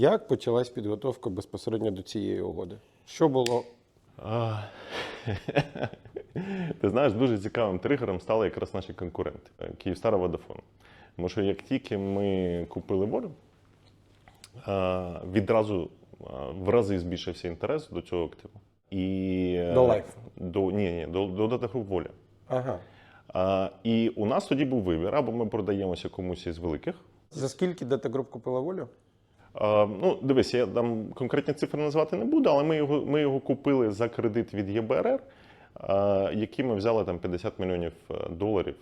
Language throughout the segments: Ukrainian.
Як почалась підготовка безпосередньо до цієї угоди? Що було? А, Ти знаєш, дуже цікавим тригером стали якраз наші конкуренти е, Київстара Водофон. Тому що як тільки ми купили волю, відразу в рази збільшився інтерес до цього активу. І, е, До Life? До, ні, ні, до, до датагруп воля. Ага. А, і у нас тоді був вибір, або ми продаємося комусь із великих. За скільки Датагруп купила волю? Ну, дивись, я там конкретні цифри назвати не буду, але ми його, ми його купили за кредит від ЄБРР, які який ми взяли там 50 мільйонів е, доларів.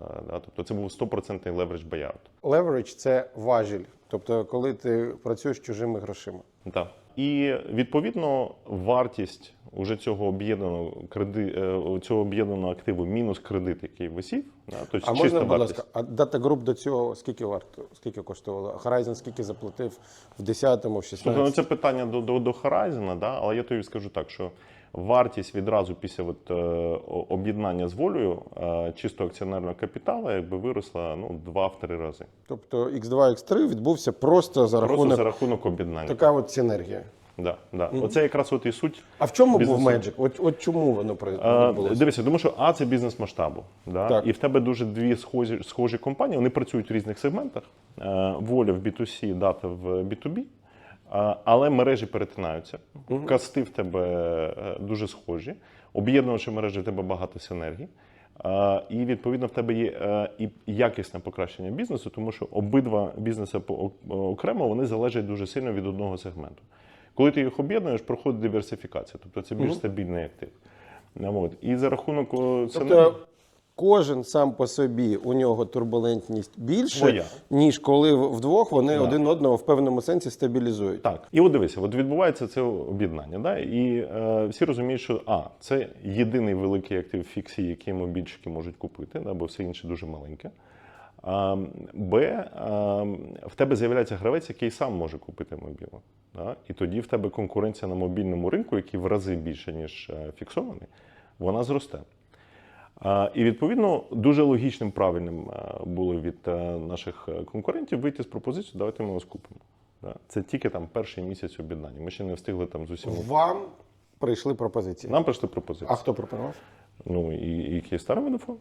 Да, тобто це був 100% леверидж buyout. Leverage – це важіль, тобто коли ти працюєш чужими грошима. Так. І відповідно вартість уже цього об'єднаного креди, е, цього об'єднаного активу мінус кредит, який висів, да, тобто А можна, будь ласка, а Датагруп до цього скільки варто, скільки коштувало? Horizon скільки заплатив в 10-му, в Тобто, ну, 16-му? це питання до, до, до Horizon, да? але я тобі скажу так, що вартість відразу після от, е, об'єднання з волею е, чисто акціонерного капіталу якби виросла ну, два-три рази. Тобто X2, X3 відбувся просто за Просто рахунок за рахунок об'єднання. така от синергія. Да, да. Оце якраз от і суть. А в чому Бізнесу. був Magic? От, от чому воно відбулося? Дивися, тому що А це бізнес масштабу. Да? Так. І в тебе дуже дві схожі, схожі компанії, вони працюють в різних сегментах. Е, Воля в B2C, дата в B2B. Е, Але мережі перетинаються. Касти в тебе е, дуже схожі. Об'єднувачі мережі в тебе багато синергій. І відповідно в тебе є е, і якісне покращення бізнесу, тому що обидва бізнеси окремо вони залежать дуже сильно від одного сегменту. Коли ти їх об'єднуєш, проходить диверсифікація, тобто це більш стабільний актив. Ну, От. І за рахунок Тобто кожен сам по собі у нього турбулентність більше, Своя. ніж коли вдвох вони один одного в певному сенсі стабілізують. Так, і от дивися, от відбувається це об'єднання. Да? І е, всі розуміють, що А, це єдиний великий актив фіксі, який мобільщики можуть купити, да? бо все інше дуже маленьке. А, Б, в тебе з'являється гравець, який сам може купити мобілу. І тоді в тебе конкуренція на мобільному ринку, який в рази більше, ніж е, фіксований, вона зросте. І відповідно дуже логічним, правильним е, було від е, наших е, конкурентів вийти з пропозицією, давайте ми вас купимо. Це тільки там перший місяць об'єднання. Ми ще не встигли там з усіма. Вам прийшли пропозиції. Нам прийшли пропозиції. А хто пропонував? Ну і, і Київстар Водофон.